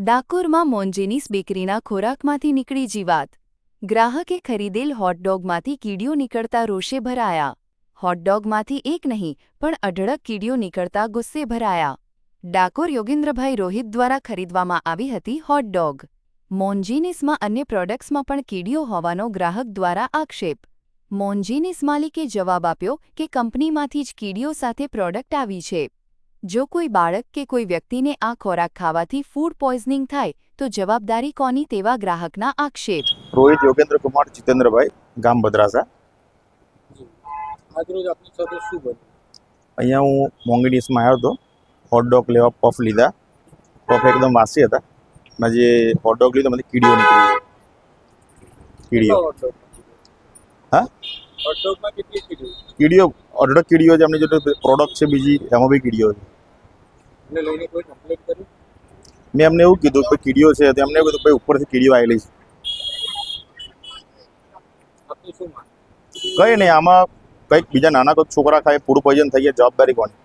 ડાકોરમાં મોન્જેનીસ બેકરીના ખોરાકમાંથી નીકળી જીવાત ગ્રાહકે ખરીદેલ હોટડોગમાંથી કીડીઓ નીકળતા રોષે ભરાયા. હોટડોગમાંથી એક નહીં, પણ અઢળક કીડીઓ નીકળતા ગુસ્સે ભરાયા. ડાકોર યોગેન્દ્રભાઈ રોહિત દ્વારા ખરીદવામાં આવી હતી હોટડોગ મોન્જીનિસમાં અન્ય પ્રોડક્ટ્સમાં પણ કીડીઓ હોવાનો ગ્રાહક દ્વારા આક્ષેપ. મોન્જીનિસ માલિકે જવાબ આપ્યો કે કંપનીમાંથી જ કીડીઓ સાથે પ્રોડક્ટ આવી છે. જો કોઈ બાળક કે કોઈ વ્યક્તિને આ ખોરાક ખાવાથી ફૂડ પોઈઝનિંગ થાય તો જવાબદારી કોની તેવા ગ્રાહકના આક્ષેપ? રોહિત યોગેન્દ્ર કુમાર જીતેન્દ્રભાઈ ગામ બદરાસા અહીંયા હું મોંગીડીસમાં આવ્યો હતો. હોટડોગ લેવા પફ લીધા. પફ એકદમ વાસી હતા. મેં જે હોટડોગ લીધો મને કીડીઓ નીકળી કીડીઓ. હા? કીડીઓ અઢળક કીડીઓ છે એમની જોડે પ્રોડક્ટ છે બીજી? એમાં બી કીડીઓ છે. મેં એમને એવું કીધું કે કીડીઓ છે તો એમને એવું કીધું ભાઈ ઉપરથી કીડીઓ આવેલી છે. કઈ કંઈ નહીં આમાં કંઈક બીજા નાના કોઈ છોકરા ખાય ફૂડ પોઈઝન થઈ ગયા જવાબદારી કોની?